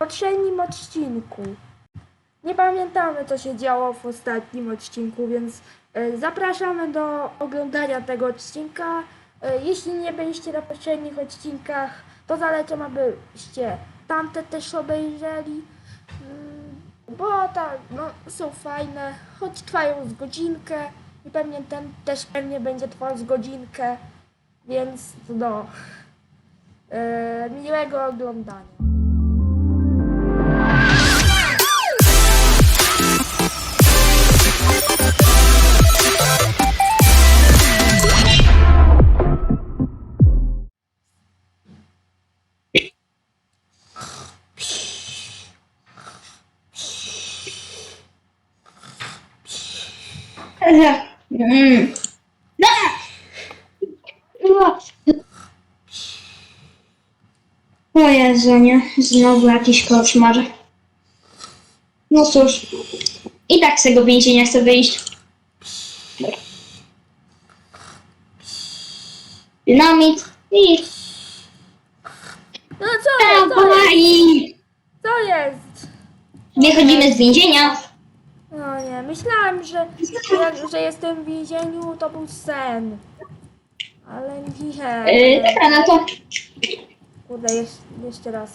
poprzednim odcinku. Nie pamiętamy, co się działo w ostatnim odcinku, więc e, zapraszamy do oglądania tego odcinka. E, jeśli nie byliście na poprzednich odcinkach, to zalecam, abyście tamte też obejrzeli. Mm, Bo tak, no, są fajne, choć trwają z godzinkę i pewnie ten też pewnie będzie trwał z godzinkę, więc no, e, miłego oglądania. Mm. O Jezu, nie? Znowu jakiś koszmar. No cóż. I tak z tego więzienia chcę wyjść. Dynamit i No co jest? Co jest? Co jest? Wychodzimy z więzienia. No nie, myślałem, że, że, że jestem w więzieniu, to był sen. Ale nie. Yy, dobra, no to Kurde, jeszcze, jeszcze raz.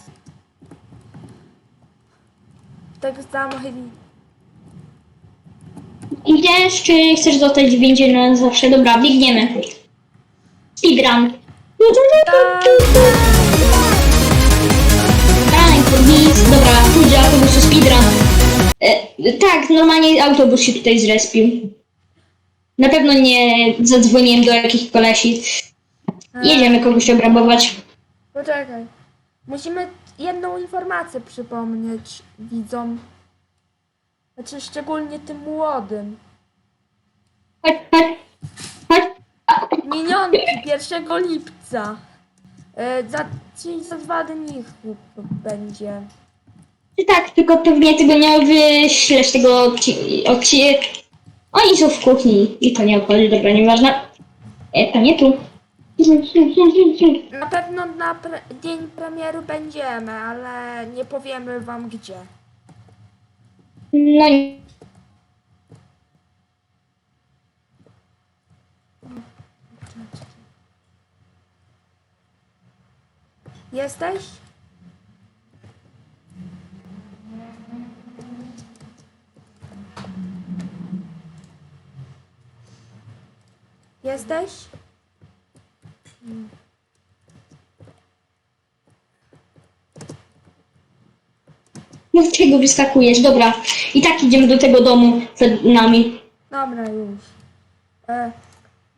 Tak samo chyba. idziesz, czy chcesz zostać w więzieniu na zawsze? Dobra, biegniemy. Speedrun. Running nic, dobra, pójdzie autobusu speedrun. E, tak, normalnie autobus się tutaj zrespił. Na pewno nie zadzwoniłem do jakichś kolesi. Jedziemy kogoś obrabować. Poczekaj. Musimy jedną informację przypomnieć widzom. Znaczy szczególnie tym młodym. Chodź, chodź, chodź. Minionki 1 lipca. E, za, czyli za dwa dni będzie. Tak, tylko pewnie tego nie wyślesz tego odcinka. Oni są w kuchni i to nie obchodzi, dobra, nieważne. E, to nie tu. Na pewno na pre dzień premieru będziemy, ale nie powiemy wam gdzie. No nie. Jesteś? Jesteś? No z czego wyskakujesz? Dobra. I tak idziemy do tego domu przed nami. Dobra, już. E,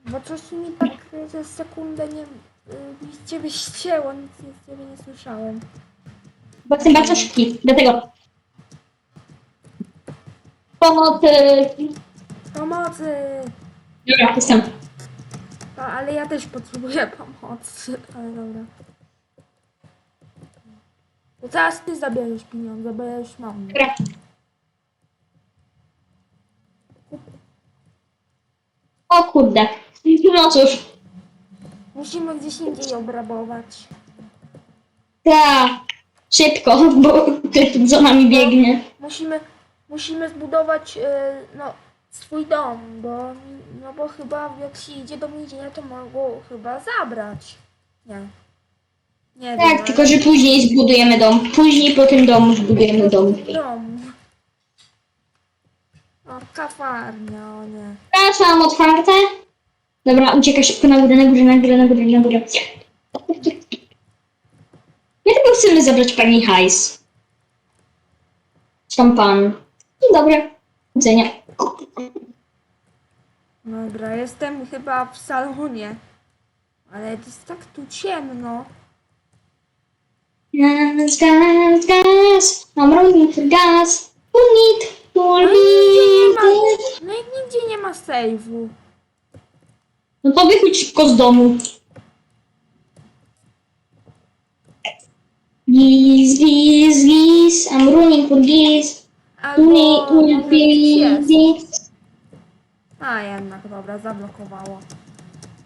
bo coś mi tak za sekundę nie... E, z ciebie ścięło, nic z ciebie nie słyszałem. Bo jestem bardzo szybki. Dlatego. Pomocy. Pomocy! Dobra, jestem. A, ale ja też potrzebuję pomocy. Ale dobra. To teraz ty zabierzesz pieniądze, bo ja już mam. Dobra. O kurde. No cóż. Musimy gdzieś indziej obrabować. Ta. Szybko, bo za nami biegnie. Musimy, musimy zbudować e, no, swój dom, bo, no bo chyba jak się idzie do więzienia, to mogą chyba zabrać. Nie. Nie wiem, Tak, tylko że później zbudujemy dom. Później po tym domu zbudujemy dom. dom. O, kafarnia, o nie. Teraz mam otwarte. Dobra, uciekaj szybko na górę, na górę, na górę, na górę, na górę. My tylko chcemy zabrać pani hajs. Szampan. Dzień dobry. Widzenia. Dobra, jestem chyba w salonie. Ale jest tak tu ciemno. Gaz, gaz, gaz. I'm running for gas. Who need, No i nigdzie nie ma, no i nigdzie nie ma save'u. No to wychodź szybko z domu. Giz, giz, giz. I'm running for giz. Albo Uni, uni, może gdzieś jest. giz. A jednak, dobra, zablokowało.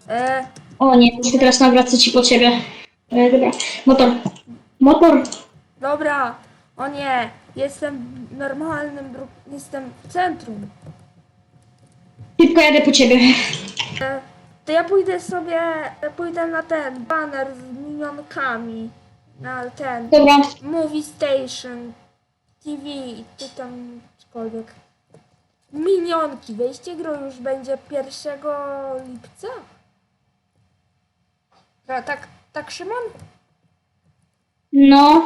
E, O nie, muszę teraz nawracać ci po ciebie. E, dobra, motor. Motor. dobra, O nie, jestem w normalnym, dru- jestem w centrum. Szybko jadę po ciebie. E, To ja pójdę sobie, pójdę na ten baner z minionkami. Na ten Dobra. Movie Station TV, czy tam cokolwiek. Minionki, wejście gry już będzie 1 lipca. A, tak, tak Szymon? No.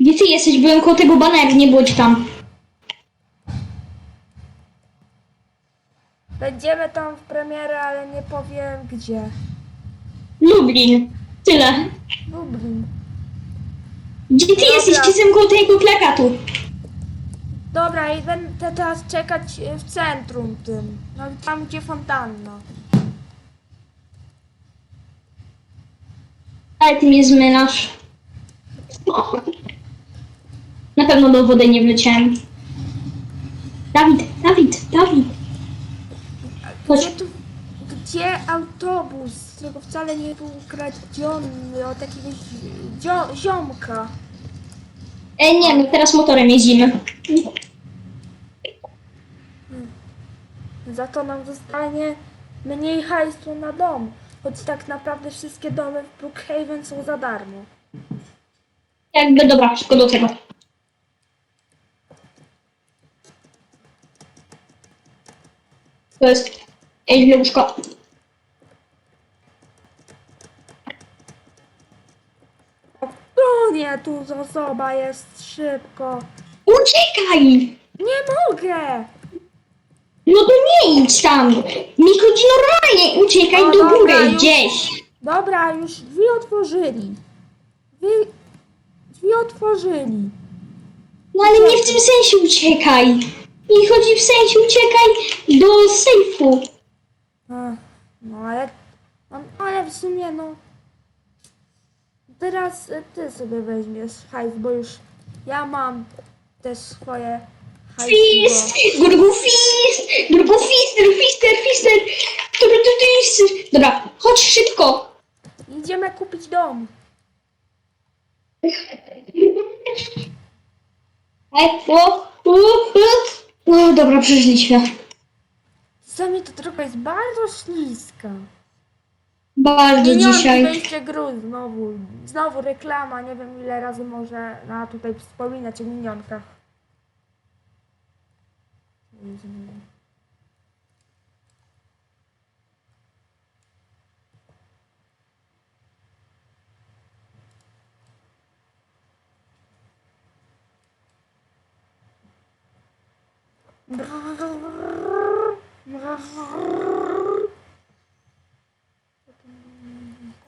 Gdzie ty jesteś? Byłem koło tego baneru, nie bądź tam. Będziemy tam w premierę, ale nie powiem gdzie. Lublin. Tyle. Lublin. Gdzie ty Dobra. jesteś? Jestem koło tego plakatu. Dobra, i będę teraz czekać e, w centrum tym. No tam gdzie fontanna. Ale ty mnie zmylasz. Na pewno do wody nie wleciałem. Dawid, Dawid, Dawid. Chodź. Gdzie tu, gdzie autobus, którego wcale nie był kradziony od jakiegoś zio, ziomka? E, nie, my teraz motorem jeździmy. Za to nam zostanie mniej hajsu na dom. Choć tak naprawdę wszystkie domy w Brookhaven są za darmo. Jakby, dobra, szybko do tego. To jest... Ej, łóżko. Nie, tu osoba jest szybko. Uciekaj! Nie mogę! No to nie idź tam! Mi chodzi normalnie, uciekaj do dobra, góry już. gdzieś! Dobra, już drzwi otworzyli. Drzwi, drzwi otworzyli. No ale nie w tym sensie uciekaj! Mi chodzi w sensie uciekaj do sejfu! Ach, No ale, no, ale w sumie no. Teraz e, ty sobie weźmiesz hajs, bo już ja mam też swoje Fist! hajs. Gurgu fist! Gurgu fister, fister, fister! Dobra, to jest... Dobra, chodź szybko! Idziemy kupić dom. Ej, o, o, o. o dobra, przeżyliśmy. Sami to droga jest bardzo śliska. Bardzo Pieniądze, dzisiaj. wejście gru znowu. Znowu reklama, nie wiem ile razy może na tutaj wspominać o minionkach.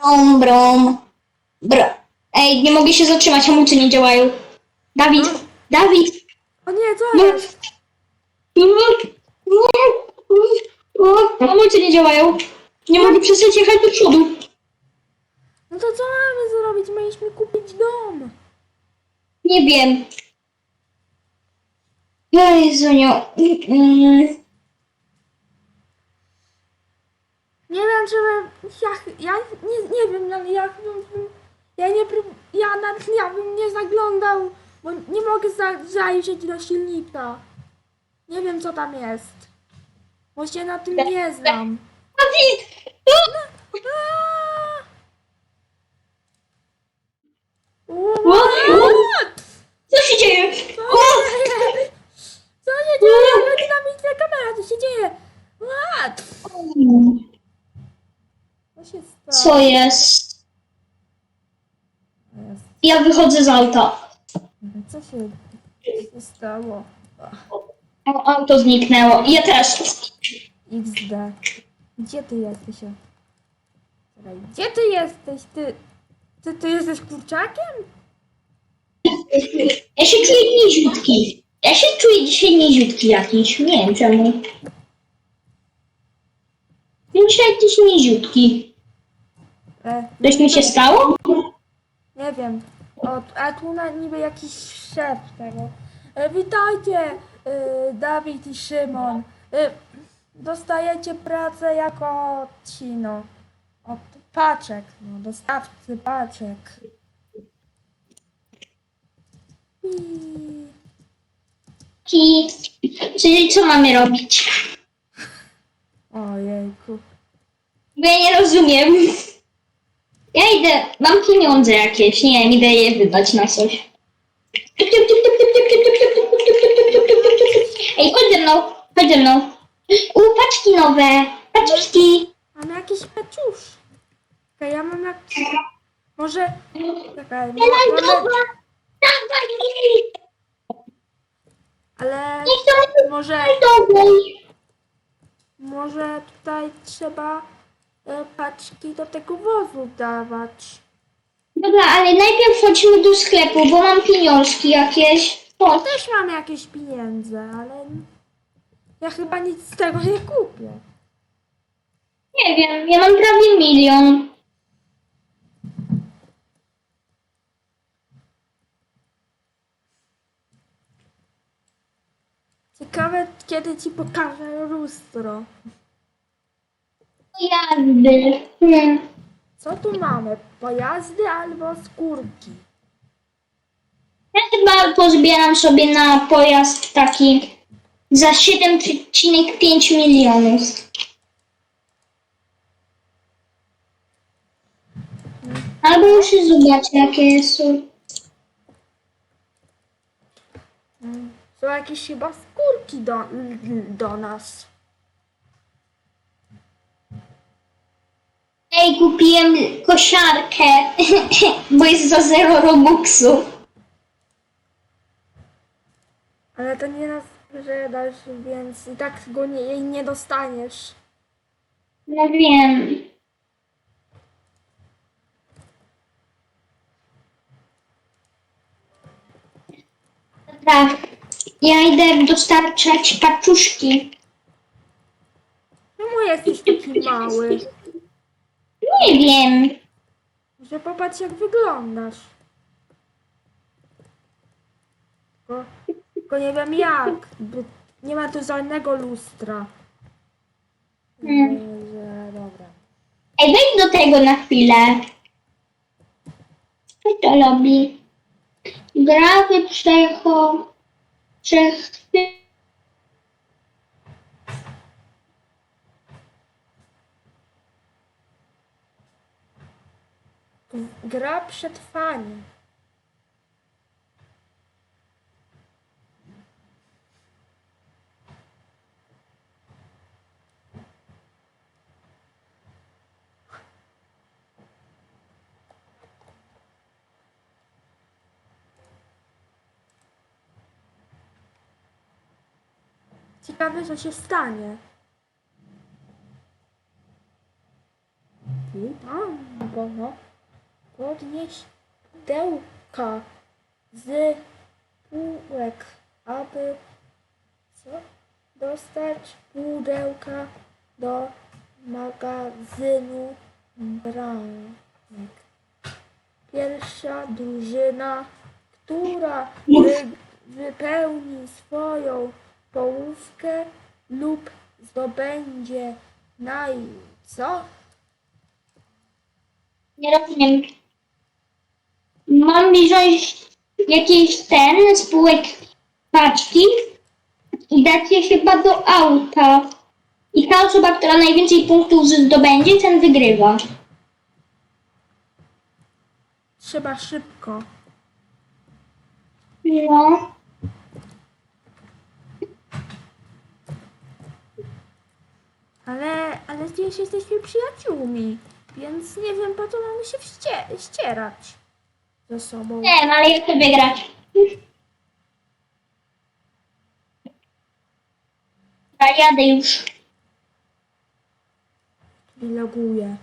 Brum, brum. Bro. Ej, nie mogę się zatrzymać, hamulce nie działają. Dawid, Dawid! O nie, co Nie. jest? Hamulce nie działają. Nie mogę przestać jechać do przodu. No to co mamy zrobić? Mieliśmy kupić dom. Nie wiem. Jezunio. Mm, Nie wiem, czy bym, ja, ja nie, nie wiem, ale ja bym, ja nie, ja nawet ja bym nie zaglądał, bo nie mogę za, zajrzeć do silnika. Nie wiem, co tam jest. Bo się na tym nie znam. Dawid! Aaa! What? Co się dzieje? Co się dzieje? Dynamiczna kamera, co się dzieje? What? Co się stało? Co jest? Jest. Ja wychodzę z auta. Co się, co się stało? O, Auto zniknęło. Ja też. XD. Gdzie ty jesteś? Czekaj, Gdzie ty jesteś? Ty, ty, ty jesteś kurczakiem? Ja się czuję niziutki. Ja się czuję dzisiaj niziutki jakiś. Nie wiem czemu. Dzisiaj jakiś niziutki. E, Coś mi się stało? nie wiem. O, a tu na, niby jakiś szef tego. E, witajcie, e, Dawid i Szymon. E, dostajecie pracę jako ci, no. Od paczek, no, dostawcy paczek. I... Czyli, czyli co mamy robić? Ojejku. Bo ja nie rozumiem. Ja idę, mam pieniądze jakieś, nie idę je wydać na coś. Ej, chodź ze mną, chodź ze mną. U, paczki nowe, paczki. Mam jakieś. Czekaj, ja mam jak... Może... Czekaj, mamy... Ale... Może... Może tutaj trzeba e, paczki do tego wozu dawać. Dobra, ale najpierw chodźmy do sklepu, bo mam pieniążki jakieś. O, Też mam jakieś pieniądze, ale ja chyba nic z tego nie kupię. nie wiem, ja mam prawie milion. Ciekawe, kiedy ci pokażę lustro. Jazdy. Hmm. Co tu mamy? Pojazdy albo skórki? Ja chyba pozbieram sobie na pojazd taki za 7,5 milionów. Albo już zobaczę jakie są. Są jakieś chyba skórki do, do nas. Ej, kupiłem kosiarkę, bo jest za zero robuxu. Ale to nie nas sprzedasz, więc i tak go nie, jej nie dostaniesz. No wiem. Dobra, ja idę dostarczać paczuszki. Czemu jesteś taki mały? Nie wiem. Że popatrz jak wyglądasz. Tylko, tylko nie wiem jak. Bo nie ma tu żadnego lustra. Hmm. Że, dobra. Ej, wejdź do tego na chwilę. Co to robi? Gra wyprzecho... Przech... Gra przetrwanie. Ciekawe, co się stanie. Witam, bo podnieść pudełka z półek, aby co? dostać pudełka do magazynu bramek. Pierwsza drużyna, która wy, wypełni swoją połówkę lub zdobędzie naj... co? Nie rozumiem. Mam wziąć jakiś ten spółek paczki i dać je chyba do auta. I ta osoba, która najwięcej punktów zdobędzie, ten wygrywa. Trzeba szybko. No. Ale, ale zdjęć jesteśmy przyjaciółmi, więc nie wiem po co mamy się wście- ścierać ze sobą. Nie wiem, ale ja chcę wygrać. Ja jadę już. I loguję.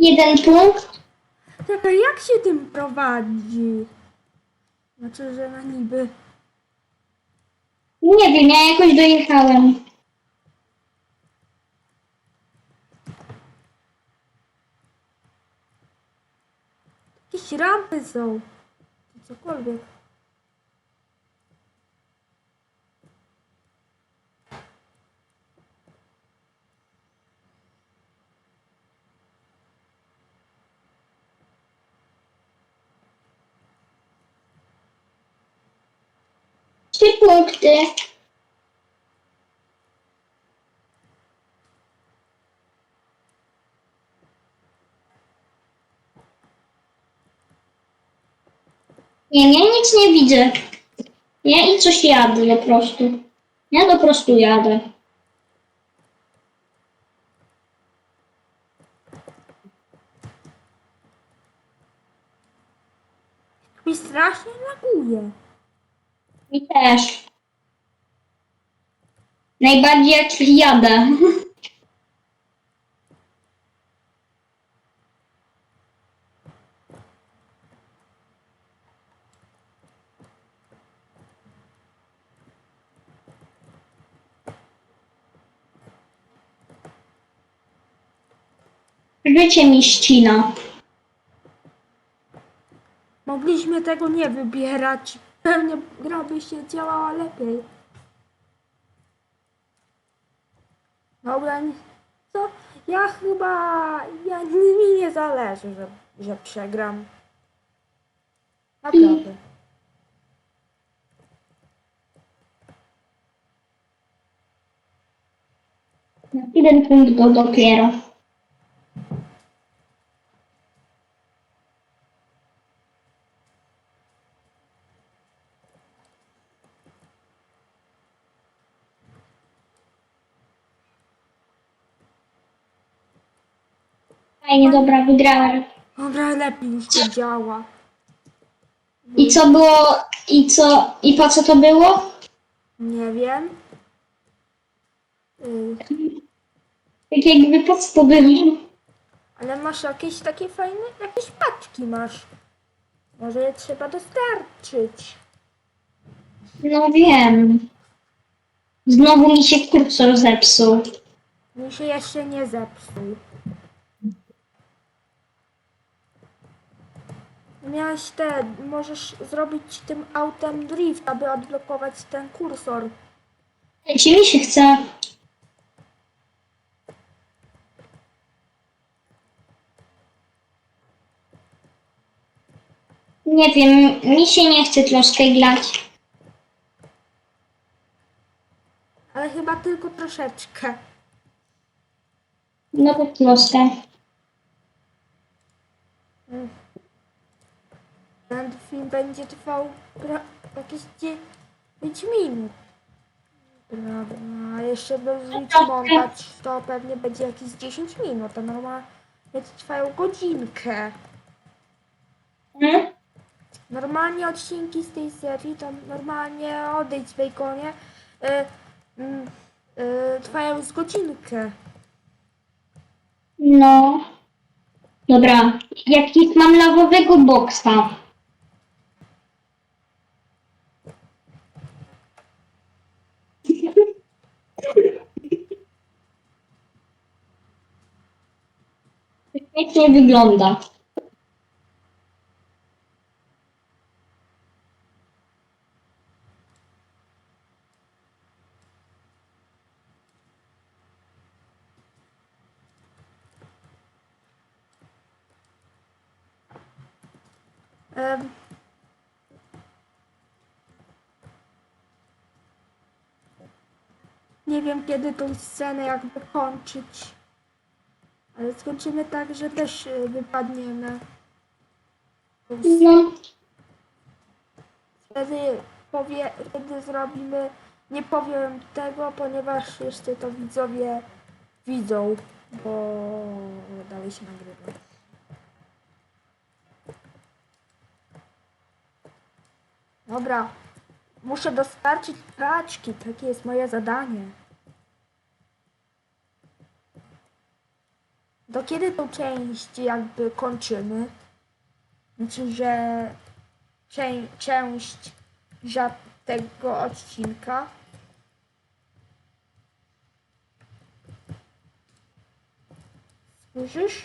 Jeden punkt. Czekaj, jak się tym prowadzi? Znaczy, że na niby. Nie wiem, ja jakoś dojechałem. Jakieś rampy są. Czy Cokolwiek. Trzy punkty. Nie, ja nic nie widzę. Ja i coś jadę po prostu. Ja po prostu jadę. Mi strasznie laguje. Mi też. Najbardziej jak jadę. Życie mi ścina. Mogliśmy tego nie wybierać. Pewnie gra by się działała lepiej. Dobra, co? Ja chyba... Ja, mi nie zależy, że, że przegram. Naprawdę. Jeden punkt go dopiero. Fajnie, dobra, wygrałem. Dobra, lepiej już to działa. I co było, i co, i po co to było? Nie wiem. Y, Tak jakby po co to było? ale masz jakieś takie fajne... Jakieś paczki masz. Może je trzeba dostarczyć. No wiem. Znowu mi się kursor zepsuł. Mi się jeszcze nie zepsuł. Miałeś te, możesz zrobić tym autem drift, aby odblokować ten kursor. Ci mi się chce. Nie wiem, mi się nie chce troszkę grać. Ale chyba tylko troszeczkę. No to troszkę. Ten film będzie trwał jakieś 9 minut. Prawda. A jeszcze dorzucić montaż, to pewnie będzie jakieś 10 minut. A normalnie trwają godzinkę. Hmm? Normalnie odcinki z tej serii, to normalnie odejdź z bejkonie, y, y, y, trwają z godzinkę. No. Dobra, jakich mam lawowego boksa? Świetnie wygląda. Nie wiem kiedy tą scenę jakby kończyć. Ale skończymy tak, że też y, wypadniemy. No, Wtedy, powie, wtedy zrobimy. Nie powiem tego, ponieważ jeszcze to widzowie widzą, bo dalej się nagrywa. Dobra, muszę dostarczyć paczki, takie jest moje zadanie. Do kiedy tą część jakby kończymy? Znaczy, że czę- część ża- tego odcinka. Słyszysz?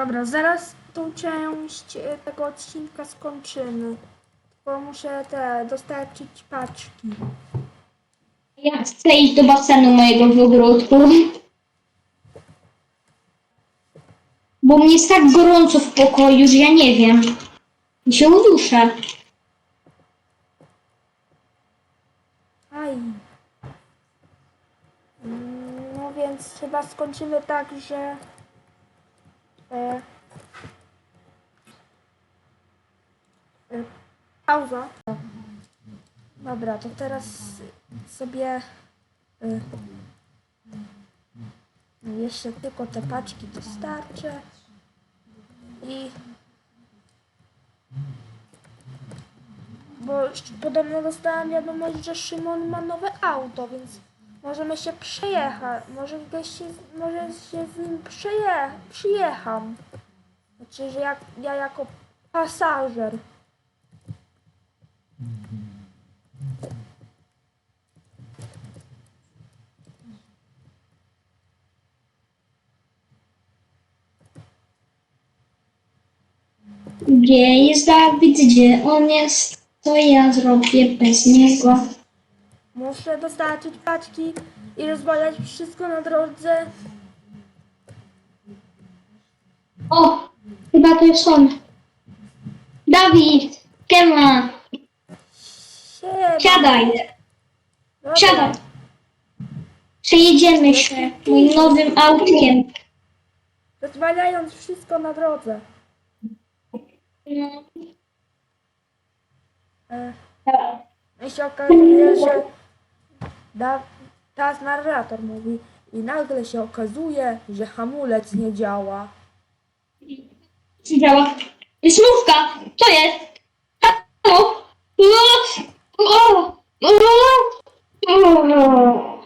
Dobra, zaraz tą część e, tego odcinka skończymy. Tylko muszę te dostarczyć paczki. Ja chcę iść do basenu mojego w ogródku. Bo mnie jest tak gorąco w pokoju, że ja nie wiem. I się uduszę. Aj. Mm, No więc chyba skończymy tak, że. E, e, pauza. Dobra, to teraz sobie. E, jeszcze tylko te paczki dostarczę. I. Bo podobno dostałam wiadomość, że Szymon ma nowe auto, więc możemy się przejechać. Może, go się, może się z nim przeje, przyjecham. Znaczy, że jak, ja jako pasażer. Gdzie jest? Gdzie on jest? Co ja zrobię bez niego? Muszę dostarczyć paczki i rozwalać wszystko na drodze. O! Chyba to jest on. Dawid! Kema! Siema. Siadaj! Dobra. Siadaj! Przejedziemy się moim nowym autkiem. Rozwalając wszystko na drodze. No. E, I się okazuje, że da, teraz narrator mówi i nagle się okazuje, że hamulec nie działa. Działa. Smówka! Co jest? Halo? O! O! O! O!